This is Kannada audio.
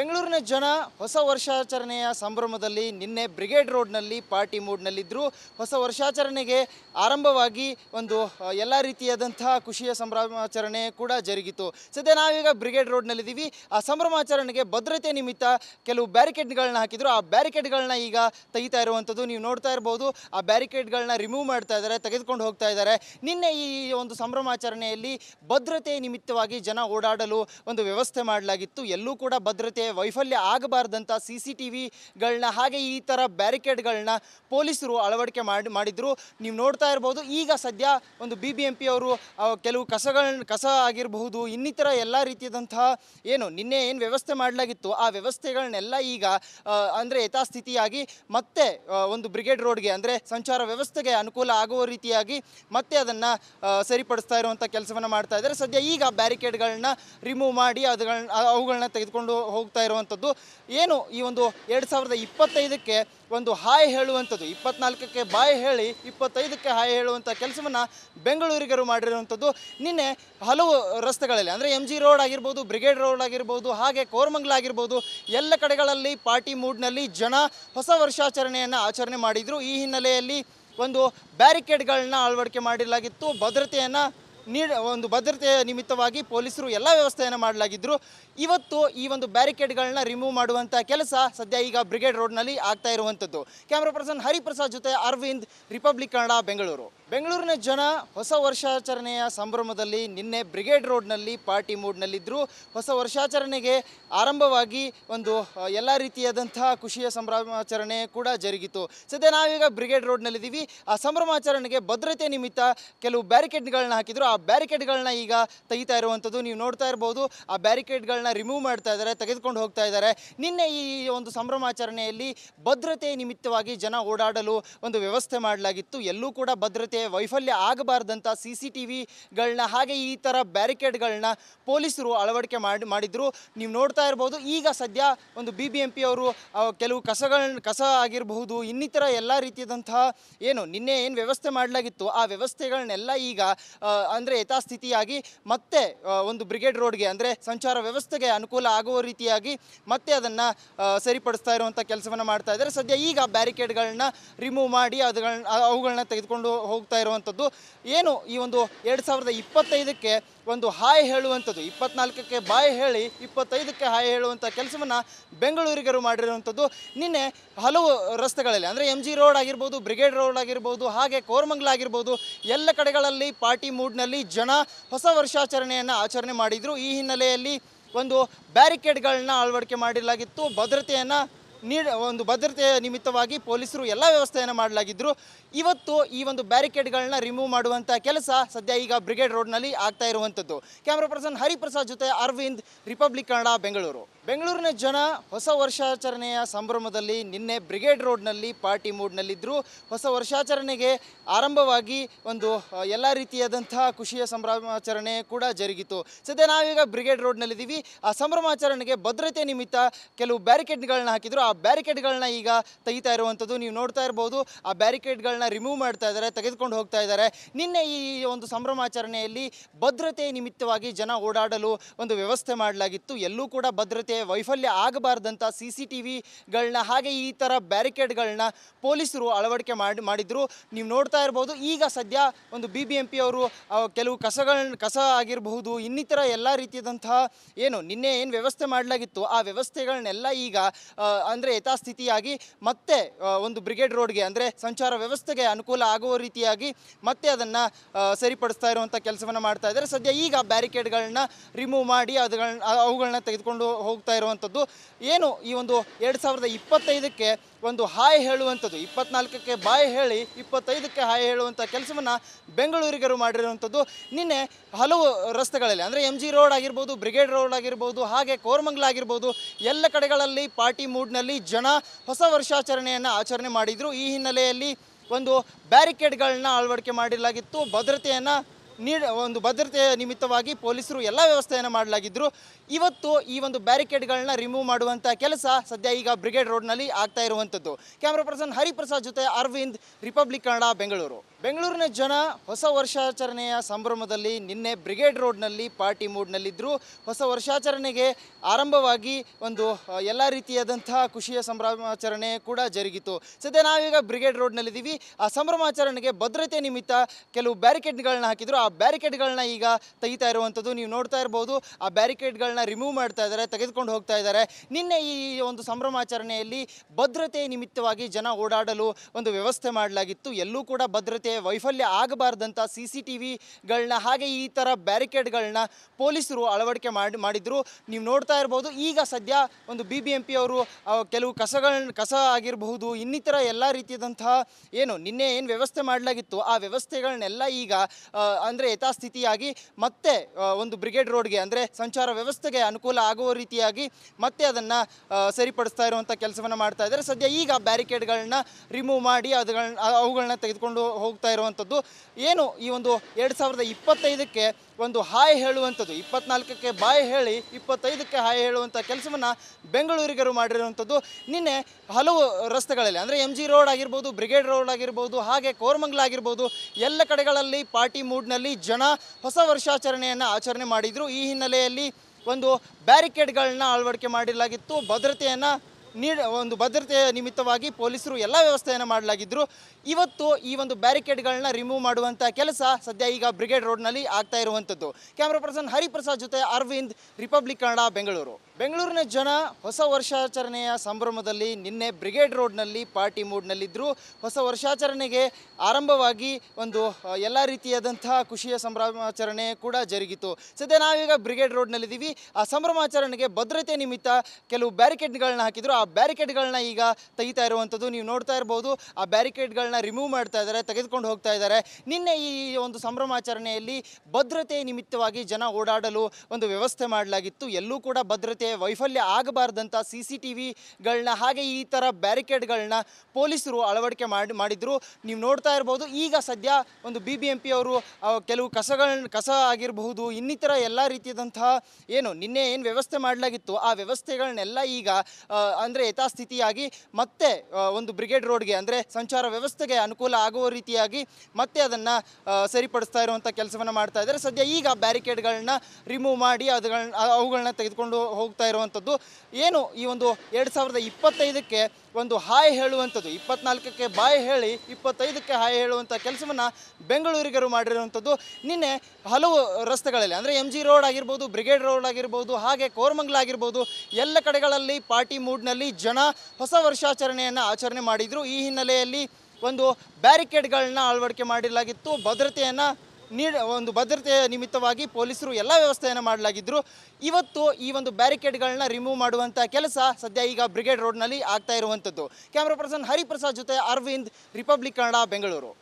ಬೆಂಗಳೂರಿನ ಜನ ಹೊಸ ವರ್ಷಾಚರಣೆಯ ಸಂಭ್ರಮದಲ್ಲಿ ನಿನ್ನೆ ಬ್ರಿಗೇಡ್ ರೋಡ್ನಲ್ಲಿ ಪಾರ್ಟಿ ಮೂಡ್ನಲ್ಲಿದ್ದರು ಹೊಸ ವರ್ಷಾಚರಣೆಗೆ ಆರಂಭವಾಗಿ ಒಂದು ಎಲ್ಲ ರೀತಿಯಾದಂತಹ ಖುಷಿಯ ಸಂಭ್ರಮಾಚರಣೆ ಕೂಡ ಜರುಗಿತು. ಸದ್ಯ ನಾವೀಗ ಬ್ರಿಗೇಡ್ ರೋಡ್ನಲ್ಲಿದ್ದೀವಿ. ಆ ಸಂಭ್ರಮಾಚರಣೆಗೆ ಭದ್ರತೆ ನಿಮಿತ್ತ ಕೆಲವು ಬ್ಯಾರಿಕೇಡ್ಗಳನ್ನ ಹಾಕಿದ್ರು. ಆ ಬ್ಯಾರಿಕೇಡ್ಗಳನ್ನ ಈಗ ತೆಗಿತಾ ಇರುವಂಥದ್ದು ನೀವು ನೋಡ್ತಾ ಇರ್ಬೋದು. ಆ ಬ್ಯಾರಿಕೇಡ್ಗಳನ್ನ ರಿಮೂವ್ ಮಾಡ್ತಾ ಇದ್ದಾರೆ, ತೆಗೆದುಕೊಂಡು ಹೋಗ್ತಾ ಇದ್ದಾರೆ. ನಿನ್ನೆ ಈ ಒಂದು ಸಂಭ್ರಮಾಚರಣೆಯಲ್ಲಿ ಭದ್ರತೆ ನಿಮಿತ್ತವಾಗಿ ಜನ ಓಡಾಡಲು ಒಂದು ವ್ಯವಸ್ಥೆ ಮಾಡಲಾಗಿತ್ತು. ಎಲ್ಲೂ ಕೂಡ ಭದ್ರತೆ ವೈಫಲ್ಯ ಆಗಬಾರ್ದಂತ ಸಿ ಸಿ ಟಿ ವಿಗಳನ್ನ ಹಾಗೆ ಈ ಥರ ಬ್ಯಾರಿಕೇಡ್ಗಳನ್ನ ಪೊಲೀಸರು ಅಳವಡಿಕೆ ಮಾಡಿ, ಮಾಡಿದ್ರು. ನೀವು ನೋಡ್ತಾ ಇರ್ಬೋದು, ಈಗ ಸದ್ಯ ಒಂದು ಬಿ ಬಿ ಎಂ ಪಿ ಅವರು ಕೆಲವು ಕಸಗಳನ್ನ ಕಸ ಆಗಿರಬಹುದು, ಇನ್ನಿತರ ಎಲ್ಲ ರೀತಿಯಾದಂತಹ ಏನು, ನಿನ್ನೆ ಏನು ವ್ಯವಸ್ಥೆ ಮಾಡಲಾಗಿತ್ತು, ಆ ವ್ಯವಸ್ಥೆಗಳನ್ನೆಲ್ಲ ಈಗ ಅಂದರೆ ಯಥಾಸ್ಥಿತಿಯಾಗಿ ಮತ್ತೆ ಒಂದು ಬ್ರಿಗೇಡ್ ರೋಡ್ಗೆ, ಅಂದರೆ ಸಂಚಾರ ವ್ಯವಸ್ಥೆಗೆ ಅನುಕೂಲ ಆಗುವ ರೀತಿಯಾಗಿ ಮತ್ತೆ ಅದನ್ನು ಸರಿಪಡಿಸ್ತಾ ಇರುವಂಥ ಕೆಲಸವನ್ನು ಮಾಡ್ತಾ ಇದ್ದಾರೆ. ಸದ್ಯ ಈಗ ಬ್ಯಾರಿಕೇಡ್ಗಳನ್ನ ರಿಮೂವ್ ಮಾಡಿ ಅದುಗಳನ್ನ ಅವುಗಳನ್ನ ತೆಗೆದುಕೊಂಡು ಹೋಗ್ತಾ ಇರುವಂಥದ್ದು. ಏನು ಈ ಒಂದು ಎರಡು ಸಾವಿರದ ಇಪ್ಪತ್ತೈದಕ್ಕೆ ಒಂದು ಹಾಯ್ ಹೇಳುವಂಥದ್ದು. ಇಪ್ಪತ್ನಾಲ್ಕಕ್ಕೆ ಬಾಯ್ ಹೇಳಿ ಇಪ್ಪತ್ತೈದಕ್ಕೆ ಹಾಯ್ ಹೇಳುವಂಥ ಕೆಲಸವನ್ನು ಬೆಂಗಳೂರಿಗರು ಮಾಡಿರುವಂಥದ್ದು. ನಿನ್ನೆ ಹಲವು ರಸ್ತೆಗಳಲ್ಲಿ ಅಂದರೆ ಎಂ ಜಿ ರೋಡ್ ಆಗಿರ್ಬೋದು ಬ್ರಿಗೇಡ್ ರೋಡ್ ಆಗಿರ್ಬೋದು, ಹಾಗೆ ಕೋರ್ಮಂಗ್ಲ ಆಗಿರ್ಬೋದು, ಎಲ್ಲ ಕಡೆಗಳಲ್ಲಿ ಪಾರ್ಟಿ ಮೂಡ್ನಲ್ಲಿ ಜನ ಹೊಸ ವರ್ಷಾಚರಣೆಯನ್ನು ಆಚರಣೆ ಮಾಡಿದರು. ಈ ಹಿನ್ನೆಲೆಯಲ್ಲಿ ಒಂದು ಬ್ಯಾರಿಕೇಡ್ಗಳನ್ನ ಅಳವಡಿಕೆ ಮಾಡಿರಲಾಗಿತ್ತು. ಭದ್ರತೆಯನ್ನು ನೀಡ ಒಂದು ಭದ್ರತೆಯ ನಿಮಿತ್ತವಾಗಿ ಪೊಲೀಸರು ಎಲ್ಲ ವ್ಯವಸ್ಥೆಯನ್ನು ಮಾಡಲಾಗಿದ್ದರು. ಇವತ್ತು ಈ ಒಂದು ಬ್ಯಾರಿಕೇಡ್ಗಳನ್ನ ರಿಮೂವ್ ಮಾಡುವಂಥ ಕೆಲಸ ಸದ್ಯ ಈಗ ಬ್ರಿಗೇಡ್ ರೋಡ್ನಲ್ಲಿ ಆಗ್ತಾ ಇರುವಂಥದ್ದು. ಕ್ಯಾಮ್ರಾ ಪರ್ಸನ್ ಹರಿಪ್ರಸಾದ್ ಜೊತೆ ಅರವಿಂದ್, ರಿಪಬ್ಲಿಕ್ ಕನ್ನಡ, ಬೆಂಗಳೂರು. ಬೆಂಗಳೂರಿನ ಜನ ಹೊಸ ವರ್ಷಾಚರಣೆಯ ಸಂಭ್ರಮದಲ್ಲಿ ನಿನ್ನೆ ಬ್ರಿಗೇಡ್ ರೋಡ್ನಲ್ಲಿ, ಪಾರ್ಟಿ ಮೂಡ್ನಲ್ಲಿದ್ದರು ಹೊಸ ವರ್ಷಾಚರಣೆಗೆ ಆರಂಭವಾಗಿ ಒಂದು ಎಲ್ಲ ರೀತಿಯಾದಂತಹ ಖುಷಿಯ ಸಂಭ್ರಮಾಚರಣೆ ಕೂಡ ಜರುಗಿತು. ಸದ್ಯ ನಾವೀಗ ಬ್ರಿಗೇಡ್ ರೋಡ್ನಲ್ಲಿದ್ದೀವಿ. ಆ ಸಂಭ್ರಮಾಚರಣೆಗೆ ಭದ್ರತೆ ನಿಮಿತ್ತ ಕೆಲವು ಬ್ಯಾರಿಕೇಡ್ಗಳನ್ನ ಹಾಕಿದ್ರು. ಆ ಬ್ಯಾರಿಕೇಡ್ಗಳನ್ನ ಈಗ ತೆಗಿತಾ ಇರುವಂಥದ್ದು ನೀವು ನೋಡ್ತಾ ಇರ್ಬೋದು. ಆ ಬ್ಯಾರಿಕೇಡ್ಗಳನ್ನ ರಿಮೂವ್ ಮಾಡ್ತಾ ಇದ್ದಾರೆ, ತೆಗೆದುಕೊಂಡು ಹೋಗ್ತಾ ಇದ್ದಾರೆ. ನಿನ್ನೆ ಈ ಒಂದು ಸಂಭ್ರಮಾಚರಣೆಯಲ್ಲಿ ಭದ್ರತೆ ನಿಮಿತ್ತವಾಗಿ ಜನ ಓಡಾಡಲು ಒಂದು ವ್ಯವಸ್ಥೆ ಮಾಡಲಾಗಿತ್ತು. ಎಲ್ಲೂ ಕೂಡ ಭದ್ರತೆ ವೈಫಲ್ಯ ಆಗಬಾರ್ದಂತ ಸಿ ಸಿ ಟಿ ವಿಗಳನ್ನ ಹಾಗೆ ಈ ಥರ ಬ್ಯಾರಿಕೇಡ್ಗಳನ್ನ ಪೊಲೀಸರು ಅಳವಡಿಕೆ ಮಾಡಿ, ಮಾಡಿದ್ರು. ನೀವು ನೋಡ್ತಾ ಇರ್ಬೋದು, ಈಗ ಸದ್ಯ ಒಂದು ಬಿ ಬಿ ಎಂ ಅವರು ಕೆಲವು ಕಸಗಳನ್ನ ಕಸ ಆಗಿರಬಹುದು, ಇನ್ನಿತರ ಎಲ್ಲ ರೀತಿಯಾದಂತಹ ಏನು, ನಿನ್ನೆ ಏನು ವ್ಯವಸ್ಥೆ ಮಾಡಲಾಗಿತ್ತು, ಆ ವ್ಯವಸ್ಥೆಗಳನ್ನೆಲ್ಲ ಈಗ ಅಂದರೆ ಯಥಾಸ್ಥಿತಿಯಾಗಿ ಮತ್ತೆ ಒಂದು ಬ್ರಿಗೇಡ್ ರೋಡ್ಗೆ, ಅಂದರೆ ಸಂಚಾರ ವ್ಯವಸ್ಥೆಗೆ ಅನುಕೂಲ ಆಗುವ ರೀತಿಯಾಗಿ ಮತ್ತೆ ಅದನ್ನು ಸರಿಪಡಿಸ್ತಾ ಇರುವಂಥ ಕೆಲಸವನ್ನು ಮಾಡ್ತಾ ಇದ್ದಾರೆ. ಸದ್ಯ ಈಗ ಬ್ಯಾರಿಕೇಡ್ಗಳನ್ನ ರಿಮೂವ್ ಮಾಡಿ ಅದುಗಳನ್ನ ಅವುಗಳನ್ನ ತೆಗೆದುಕೊಂಡು ಹೋಗ್ತಾ ಇರುವಂಥದ್ದು. ಏನು ಈ ಒಂದು ಎರಡು ಸಾವಿರದ ಇಪ್ಪತ್ತೈದಕ್ಕೆ ಒಂದು ಹಾಯ್ ಹೇಳುವಂಥದ್ದು. ಇಪ್ಪತ್ನಾಲ್ಕಕ್ಕೆ ಬಾಯ್ ಹೇಳಿ ಇಪ್ಪತ್ತೈದಕ್ಕೆ ಹಾಯ್ ಹೇಳುವಂಥ ಕೆಲಸವನ್ನು ಬೆಂಗಳೂರಿಗರು ಮಾಡಿರುವಂಥದ್ದು. ನಿನ್ನೆ ಹಲವು ರಸ್ತೆಗಳಲ್ಲಿ, ಅಂದರೆ ಎಂ ಜಿ ರೋಡ್ ಆಗಿರ್ಬೋದು ಬ್ರಿಗೇಡ್ ರೋಡ್ ಆಗಿರ್ಬೋದು, ಹಾಗೆ ಕೋರ್ಮಂಗ್ಲ ಆಗಿರ್ಬೋದು, ಎಲ್ಲ ಕಡೆಗಳಲ್ಲಿ ಪಾರ್ಟಿ ಮೂಡ್ನಲ್ಲಿ ಜನ ಹೊಸ ವರ್ಷಾಚರಣೆಯನ್ನು ಆಚರಣೆ ಮಾಡಿದರು. ಈ ಹಿನ್ನೆಲೆಯಲ್ಲಿ ಒಂದು ಬ್ಯಾರಿಕೇಡ್ಗಳನ್ನ ಅಳವಡಿಕೆ ಮಾಡಲಾಗಿತ್ತು ಭದ್ರತೆಯನ್ನು ನೀಡ ಒಂದು ಭದ್ರತೆ ನಿಮಿತ್ತವಾಗಿ ಪೊಲೀಸರು ಎಲ್ಲ ವ್ಯವಸ್ಥೆಯನ್ನು ಮಾಡಲಾಗಿದ್ದರು ಇವತ್ತು ಈ ಒಂದು ಬ್ಯಾರಿಕೇಡ್ಗಳನ್ನ ರಿಮೂವ್ ಮಾಡುವಂಥ ಕೆಲಸ ಸದ್ಯ ಈಗ ಬ್ರಿಗೇಡ್ ರೋಡ್ನಲ್ಲಿ ಆಗ್ತಾ ಇರುವಂಥದ್ದು ಕ್ಯಾಮ್ರಾ ಪರ್ಸನ್ ಹರಿಪ್ರಸಾದ್ ಜೊತೆ ಅರವಿಂದ್, ರಿಪಬ್ಲಿಕ್ ಕನ್ನಡ, ಬೆಂಗಳೂರು. ಬೆಂಗಳೂರಿನ ಜನ ಹೊಸ ವರ್ಷಾಚರಣೆಯ ಸಂಭ್ರಮದಲ್ಲಿ ನಿನ್ನೆ ಬ್ರಿಗೇಡ್ ರೋಡ್ನಲ್ಲಿ ಪಾರ್ಟಿ ಮೂಡ್ನಲ್ಲಿದ್ದರು ಹೊಸ ವರ್ಷಾಚರಣೆಗೆ ಆರಂಭವಾಗಿ ಒಂದು ಎಲ್ಲ ರೀತಿಯಾದಂತಹ ಖುಷಿಯ ಸಂಭ್ರಮಾಚರಣೆ ಕೂಡ ಜರುಗಿತು. ಸದ್ಯ ನಾವೀಗ ಬ್ರಿಗೇಡ್ ರೋಡ್ನಲ್ಲಿದ್ದೀವಿ. ಆ ಸಂಭ್ರಮಾಚರಣೆಗೆ ಭದ್ರತೆ ನಿಮಿತ್ತ ಕೆಲವು ಬ್ಯಾರಿಕೇಡ್ಗಳನ್ನ ಹಾಕಿದ್ರು. ಆ ಬ್ಯಾರಿಕೇಡ್ಗಳನ್ನ ಈಗ ತೆಗಿತಾ ಇರುವಂಥದ್ದು ನೀವು ನೋಡ್ತಾ ಇರ್ಬೋದು. ಆ ಬ್ಯಾರಿಕೇಡ್ಗಳನ್ನ ರಿಮೂವ್ ಮಾಡ್ತಾ ಇದ್ದಾರೆ, ತೆಗೆದುಕೊಂಡು ಹೋಗ್ತಾ ಇದ್ದಾರೆ. ನಿನ್ನೆ ಈ ಒಂದು ಸಂಭ್ರಮಾಚರಣೆಯಲ್ಲಿ ಭದ್ರತೆ ನಿಮಿತ್ತವಾಗಿ ಜನ ಓಡಾಡಲು ಒಂದು ವ್ಯವಸ್ಥೆ ಮಾಡಲಾಗಿತ್ತು. ಎಲ್ಲೂ ಕೂಡ ಭದ್ರತೆ ವೈಫಲ್ಯ ಆಗಬಾರ್ದಂತ ಸಿ ಸಿ ಟಿ ವಿಗಳನ್ನ ಹಾಗೆ ಈ ಥರ ಬ್ಯಾರಿಕೇಡ್ಗಳನ್ನ ಪೊಲೀಸರು ಅಳವಡಿಕೆ ಮಾಡಿ, ಮಾಡಿದ್ರು. ನೀವು ನೋಡ್ತಾ ಇರ್ಬೋದು, ಈಗ ಸದ್ಯ ಒಂದು ಬಿ ಬಿ ಎಂ ಪಿ ಅವರು ಕೆಲವು ಕಸಗಳನ್ನ ಕಸ ಆಗಿರಬಹುದು, ಇನ್ನಿತರ ಎಲ್ಲ ರೀತಿಯಾದಂತಹ ಏನು, ನಿನ್ನೆ ಏನು ವ್ಯವಸ್ಥೆ ಮಾಡಲಾಗಿತ್ತು, ಆ ವ್ಯವಸ್ಥೆಗಳನ್ನೆಲ್ಲ ಈಗ ಅಂದರೆ ಯಥಾಸ್ಥಿತಿಯಾಗಿ ಮತ್ತೆ ಒಂದು ಬ್ರಿಗೇಡ್ ರೋಡ್ಗೆ, ಅಂದರೆ ಸಂಚಾರ ವ್ಯವಸ್ಥೆಗೆ ಅನುಕೂಲ ಆಗುವ ರೀತಿಯಾಗಿ ಮತ್ತೆ ಅದನ್ನು ಸರಿಪಡಿಸ್ತಾ ಇರುವಂಥ ಕೆಲಸವನ್ನು ಮಾಡ್ತಾ ಇದ್ದಾರೆ. ಸದ್ಯ ಈಗ ಬ್ಯಾರಿಕೇಡ್ಗಳನ್ನ ರಿಮೂವ್ ಮಾಡಿ ಅದುಗಳನ್ನ ಅವುಗಳನ್ನ ತೆಗೆದುಕೊಂಡು ಹೋಗ್ತಾ ಇರುವಂಥದ್ದು. ಏನು ಈ ಒಂದು ಎರಡು ಸಾವಿರದ ಇಪ್ಪತ್ತೈದಕ್ಕೆ ಒಂದು ಹಾಯ್ ಹೇಳುವಂಥದ್ದು. ಇಪ್ಪತ್ನಾಲ್ಕಕ್ಕೆ ಬಾಯ್ ಹೇಳಿ ಇಪ್ಪತ್ತೈದಕ್ಕೆ ಹಾಯ್ ಹೇಳುವಂಥ ಕೆಲಸವನ್ನು ಬೆಂಗಳೂರಿಗರು ಮಾಡಿರುವಂಥದ್ದು. ನಿನ್ನೆ ಹಲವು ರಸ್ತೆಗಳಲ್ಲಿ ಅಂದರೆ ಎಂ ಜಿ ರೋಡ್ ಆಗಿರ್ಬೋದು ಬ್ರಿಗೇಡ್ ರೋಡ್ ಆಗಿರ್ಬೋದು, ಹಾಗೆ ಕೋರ್ಮಂಗ್ಲ ಆಗಿರ್ಬೋದು, ಎಲ್ಲ ಕಡೆಗಳಲ್ಲಿ ಪಾರ್ಟಿ ಮೂಡ್ನಲ್ಲಿ ಜನ ಹೊಸ ವರ್ಷಾಚರಣೆಯನ್ನು ಆಚರಣೆ ಮಾಡಿದರು. ಈ ಹಿನ್ನೆಲೆಯಲ್ಲಿ ಒಂದು ಬ್ಯಾರಿಕೇಡ್ಗಳನ್ನ ಅಳವಡಿಕೆ ಮಾಡಿಲಾಗಿತ್ತು ಭದ್ರತೆಯನ್ನು ನೀಡ ಒಂದು ಭದ್ರತೆಯ ನಿಮಿತ್ತವಾಗಿ ಪೊಲೀಸರು ಎಲ್ಲ ವ್ಯವಸ್ಥೆಯನ್ನು ಮಾಡಲಾಗಿದ್ದರು ಇವತ್ತು ಈ ಒಂದು ಬ್ಯಾರಿಕೇಡ್ಗಳನ್ನ ರಿಮೂವ್ ಮಾಡುವಂಥ ಕೆಲಸ ಸದ್ಯ ಈಗ ಬ್ರಿಗೇಡ್ ರೋಡ್ನಲ್ಲಿ ಆಗ್ತಾ ಇರುವಂಥದ್ದು. ಕ್ಯಾಮ್ರಾ ಪರ್ಸನ್ ಹರಿಪ್ರಸಾದ್ ಜೊತೆ ಅರವಿಂದ್, ರಿಪಬ್ಲಿಕ್ ಕನ್ನಡ, ಬೆಂಗಳೂರು. ಬೆಂಗಳೂರಿನ ಜನ ಹೊಸ ವರ್ಷಾಚರಣೆಯ ಸಂಭ್ರಮದಲ್ಲಿ ನಿನ್ನೆ ಬ್ರಿಗೇಡ್ ರೋಡ್ನಲ್ಲಿ ಪಾರ್ಟಿ ಮೂಡ್ನಲ್ಲಿದ್ದರು ಹೊಸ ವರ್ಷಾಚರಣೆಗೆ ಆರಂಭವಾಗಿ ಒಂದು ಎಲ್ಲ ರೀತಿಯಾದಂತಹ ಖುಷಿಯ ಸಂಭ್ರಮಾಚರಣೆ ಕೂಡ ಜರುಗಿತು. ಸದ್ಯ ನಾವೀಗ ಬ್ರಿಗೇಡ್ ರೋಡ್ನಲ್ಲಿದ್ದೀವಿ. ಆ ಸಂಭ್ರಮಾಚರಣೆಗೆ ಭದ್ರತೆ ನಿಮಿತ್ತ ಕೆಲವು ಬ್ಯಾರಿಕೇಡ್ಗಳನ್ನ ಹಾಕಿದ್ರು. ಆ ಬ್ಯಾರಿಕೇಡ್ಗಳನ್ನ ಈಗ ತೆಗಿತಾ ಇರುವಂಥದ್ದು ನೀವು ನೋಡ್ತಾ ಇರ್ಬೋದು. ಆ ಬ್ಯಾರಿಕೇಡ್ಗಳನ್ನ ರಿಮೂವ್ ಮಾಡ್ತಾ ಇದ್ದಾರೆ ತೆಗೆದುಕೊಂಡು ಹೋಗ್ತಾ ಇದ್ದಾರೆ. ನಿನ್ನೆ ಈ ಒಂದು ಸಂಭ್ರಮಾಚರಣೆಯಲ್ಲಿ ಭದ್ರತೆ ನಿಮಿತ್ತವಾಗಿ ಜನ ಓಡಾಡಲು ಒಂದು ವ್ಯವಸ್ಥೆ ಮಾಡಲಾಗಿತ್ತು. ಎಲ್ಲೂ ಕೂಡ ಭದ್ರತೆ ವೈಫಲ್ಯ ಆಗಬಾರ್ದಂಥ ಸಿ ಸಿ ಟಿ ವಿಗಳನ್ನ ಹಾಗೆ ಈ ಥರ ಬ್ಯಾರಿಕೇಡ್ಗಳನ್ನ ಪೊಲೀಸರು ಅಳವಡಿಕೆ ಮಾಡಿ ಮಾಡಿದ್ರು. ನೀವು ನೋಡ್ತಾ ಇರ್ಬೋದು ಈಗ ಸದ್ಯ ಒಂದು ಬಿ ಬಿ ಎಂ ಪಿ ಅವರು ಕೆಲವು ಕಸಗಳನ್ನ ಕಸ ಆಗಿರಬಹುದು ಇನ್ನಿತರ ಎಲ್ಲ ರೀತಿಯಾದಂತಹ ಏನು ನಿನ್ನೆ ಏನು ವ್ಯವಸ್ಥೆ ಮಾಡಲಾಗಿತ್ತು ಆ ವ್ಯವಸ್ಥೆಗಳನ್ನೆಲ್ಲ ಈಗ ಆ, ಅಂದರೆ ಯಥಾಸ್ಥಿತಿಯಾಗಿ ಮತ್ತೆ ಒಂದು ಬ್ರಿಗೇಡ್ ರೋಡ್ಗೆ ಅಂದರೆ ಸಂಚಾರ ವ್ಯವಸ್ಥೆಗೆ ಅನುಕೂಲ ಆಗುವ ರೀತಿಯಾಗಿ ಮತ್ತೆ ಅದನ್ನು ಸರಿಪಡಿಸ್ತಾ ಇರುವಂಥ ಕೆಲಸವನ್ನು ಮಾಡ್ತಾ ಇದ್ದಾರೆ. ಸದ್ಯ ಈಗ ಬ್ಯಾರಿಕೇಡ್ಗಳನ್ನ ರಿಮೂವ್ ಮಾಡಿ ಅದುಗಳನ್ನ ಅವುಗಳನ್ನ ತೆಗೆದುಕೊಂಡು ಹೋಗ್ತಾ ಇರುವಂಥದ್ದು ಏನು ಈ ಒಂದು ಎರಡು ಸಾವಿರದ ಇಪ್ಪತ್ತೈದಕ್ಕೆ ಒಂದು ಹಾಯ್ ಹೇಳುವಂಥದ್ದು ಇಪ್ಪತ್ನಾಲ್ಕಕ್ಕೆ ಬಾಯ್ ಹೇಳಿ ಇಪ್ಪತ್ತೈದಕ್ಕೆ ಹಾಯ್ ಹೇಳುವಂಥ ಕೆಲಸವನ್ನು ಬೆಂಗಳೂರಿಗರು ಮಾಡಿರುವಂಥದ್ದು ನಿನ್ನೆ ಹಲವು ರಸ್ತೆಗಳಲ್ಲಿ ಅಂದರೆ ಎಂ ಜಿ ರೋಡ್ ಆಗಿರ್ಬೋದು, ಬ್ರಿಗೇಡ್ ರೋಡ್ ಆಗಿರ್ಬೋದು, ಹಾಗೆ ಕೋರ್ಮಂಗ್ಲ ಆಗಿರ್ಬೋದು, ಎಲ್ಲ ಕಡೆಗಳಲ್ಲಿ ಪಾರ್ಟಿ ಮೂಡ್ನಲ್ಲಿ ಜನ ಹೊಸ ವರ್ಷಾಚರಣೆಯನ್ನು ಆಚರಣೆ ಮಾಡಿದರು. ಈ ಹಿನ್ನೆಲೆಯಲ್ಲಿ ಒಂದು ಬ್ಯಾರಿಕೇಡ್ಗಳನ್ನ ಅಳವಡಿಕೆ ಮಾಡಲಾಗಿತ್ತು. ಭದ್ರತೆಯನ್ನು ನೀಡ, ಒಂದು ಭದ್ರತೆಯ ನಿಮಿತ್ತವಾಗಿ ಪೊಲೀಸರು ಎಲ್ಲ ವ್ಯವಸ್ಥೆಯನ್ನು ಮಾಡಲಾಗಿದ್ದರು ಇವತ್ತು ಈ ಒಂದು ಬ್ಯಾರಿಕೇಡ್ಗಳನ್ನ ರಿಮೂವ್ ಮಾಡುವಂಥ ಕೆಲಸ ಸದ್ಯ ಈಗ ಬ್ರಿಗೇಡ್ ರೋಡ್ನಲ್ಲಿ ಆಗ್ತಾ ಇರುವಂಥದ್ದು. ಕ್ಯಾಮ್ರಾ ಪರ್ಸನ್ ಹರಿಪ್ರಸಾದ್ ಜೊತೆ ಅರವಿಂದ್, ರಿಪಬ್ಲಿಕ್ ಕನ್ನಡ, ಬೆಂಗಳೂರು. ಬೆಂಗಳೂರಿನ ಜನ ಹೊಸ ವರ್ಷಾಚರಣೆಯ ಸಂಭ್ರಮದಲ್ಲಿ ನಿನ್ನೆ ಬ್ರಿಗೇಡ್ ರೋಡ್ನಲ್ಲಿ ಪಾರ್ಟಿ ಮೂಡ್ನಲ್ಲಿದ್ದರು ಹೊಸ ವರ್ಷಾಚರಣೆಗೆ ಆರಂಭವಾಗಿ ಒಂದು ಎಲ್ಲ ರೀತಿಯಾದಂತಹ ಖುಷಿಯ ಸಂಭ್ರಮಾಚರಣೆ ಕೂಡ ಜರುಗಿತು. ಸದ್ಯ ನಾವೀಗ ಬ್ರಿಗೇಡ್ ರೋಡ್ನಲ್ಲಿದ್ದೀವಿ. ಆ ಸಂಭ್ರಮಾಚರಣೆಗೆ ಭದ್ರತೆ ನಿಮಿತ್ತ ಕೆಲವು ಬ್ಯಾರಿಕೇಡ್ಗಳನ್ನ ಹಾಕಿದ್ರು. ಆ ಬ್ಯಾರಿಕೇಡ್ಗಳನ್ನ ಈಗ ತೆಗಿತಾ ಇರುವಂಥದ್ದು ನೀವು ನೋಡ್ತಾ ಇರ್ಬೋದು. ಆ ಬ್ಯಾರಿಕೇಡ್ಗಳನ್ನ ರಿಮೂವ್ ಮಾಡ್ತಾ ಇದ್ದಾರೆ, ತೆಗೆದುಕೊಂಡು ಹೋಗ್ತಾ ಇದ್ದಾರೆ. ನಿನ್ನೆ ಈ ಒಂದು ಸಂಭ್ರಮಾಚರಣೆಯಲ್ಲಿ ಭದ್ರತೆ ನಿಮಿತ್ತವಾಗಿ ಜನ ಓಡಾಡಲು ಒಂದು ವ್ಯವಸ್ಥೆ ಮಾಡಲಾಗಿತ್ತು. ಎಲ್ಲೂ ಕೂಡ ಭದ್ರತೆ ವೈಫಲ್ಯ ಆಗಬಾರ್ದಂತ ಸಿ ಸಿ ಟಿ ವಿಗಳನ್ನ ಹಾಗೆ ಈ ಥರ ಬ್ಯಾರಿಕೇಡ್ಗಳನ್ನ ಪೊಲೀಸರು ಅಳವಡಿಕೆ ಮಾಡಿ ಮಾಡಿದ್ರು. ನೀವು ನೋಡ್ತಾ ಇರ್ಬೋದು, ಈಗ ಸದ್ಯ ಒಂದು ಬಿ ಬಿ ಎಂ ಅವರು ಕೆಲವು ಕಸಗಳನ್ನ ಕಸ ಆಗಿರಬಹುದು, ಇನ್ನಿತರ ಎಲ್ಲ ರೀತಿಯಾದಂತಹ ಏನು, ನಿನ್ನೆ ಏನು ವ್ಯವಸ್ಥೆ ಮಾಡಲಾಗಿತ್ತು, ಆ ವ್ಯವಸ್ಥೆಗಳನ್ನೆಲ್ಲ ಈಗ ಅಂದರೆ ಯಥಾಸ್ಥಿತಿಯಾಗಿ ಮತ್ತೆ ಒಂದು ಬ್ರಿಗೇಡ್ ರೋಡ್ಗೆ, ಅಂದರೆ ಸಂಚಾರ ವ್ಯವಸ್ಥೆಗೆ ಅನುಕೂಲ ಆಗುವ ರೀತಿಯಾಗಿ ಮತ್ತೆ ಅದನ್ನು ಸರಿಪಡಿಸ್ತಾ ಇರುವಂಥ ಕೆಲಸವನ್ನು ಮಾಡ್ತಾ ಇದ್ದಾರೆ. ಸದ್ಯ ಈಗ ಬ್ಯಾರಿಕೇಡ್ಗಳನ್ನ ರಿಮೂವ್ ಮಾಡಿ ಅದುಗಳನ್ನ ಅವುಗಳನ್ನ ತೆಗೆದುಕೊಂಡು ಹೋಗ್ತಾ ಇರುವಂಥದ್ದು. ಏನು ಈ ಒಂದು ಎರಡು ಸಾವಿರದ ಇಪ್ಪತ್ತೈದಕ್ಕೆ ಒಂದು ಹಾಯ್ ಹೇಳುವಂಥದ್ದು. ಇಪ್ಪತ್ನಾಲ್ಕಕ್ಕೆ ಬಾಯ್ ಹೇಳಿ ಇಪ್ಪತ್ತೈದಕ್ಕೆ ಹಾಯ್ ಹೇಳುವಂಥ ಕೆಲಸವನ್ನು ಬೆಂಗಳೂರಿಗರು ಮಾಡಿರುವಂಥದ್ದು. ನಿನ್ನೆ ಹಲವು ರಸ್ತೆಗಳಲ್ಲಿ, ಅಂದರೆ ಎಂ ಜಿ ರೋಡ್ ಆಗಿರ್ಬೋದು ಬ್ರಿಗೇಡ್ ರೋಡ್ ಆಗಿರ್ಬೋದು, ಹಾಗೆ ಕೋರ್ಮಂಗ್ಲ ಆಗಿರ್ಬೋದು, ಎಲ್ಲ ಕಡೆಗಳಲ್ಲಿ ಪಾರ್ಟಿ ಮೂಡ್ನಲ್ಲಿ ಜನ ಹೊಸ ವರ್ಷಾಚರಣೆಯನ್ನು ಆಚರಣೆ ಮಾಡಿದರು. ಈ ಹಿನ್ನೆಲೆಯಲ್ಲಿ ಒಂದು ಬ್ಯಾರಿಕೇಡ್ಗಳನ್ನ ಅಳವಡಿಕೆ ಮಾಡಿಲಾಗಿತ್ತು ಭದ್ರತೆಯನ್ನು ನೀಡ ಒಂದು ಭದ್ರತೆಯ ನಿಮಿತ್ತವಾಗಿ ಪೊಲೀಸರು ಎಲ್ಲ ವ್ಯವಸ್ಥೆಯನ್ನು ಮಾಡಲಾಗಿದ್ದರು ಇವತ್ತು ಈ ಒಂದು ಬ್ಯಾರಿಕೇಡ್ಗಳನ್ನ ರಿಮೂವ್ ಮಾಡುವಂಥ ಕೆಲಸ ಸದ್ಯ ಈಗ ಬ್ರಿಗೇಡ್ ರೋಡ್ನಲ್ಲಿ ಆಗ್ತಾ ಇರುವಂಥದ್ದು. ಕ್ಯಾಮ್ರಾ ಪರ್ಸನ್ ಹರಿಪ್ರಸಾದ್ ಜೊತೆ ಅರವಿಂದ್, ರಿಪಬ್ಲಿಕ್ ಕನ್ನಡ, ಬೆಂಗಳೂರು.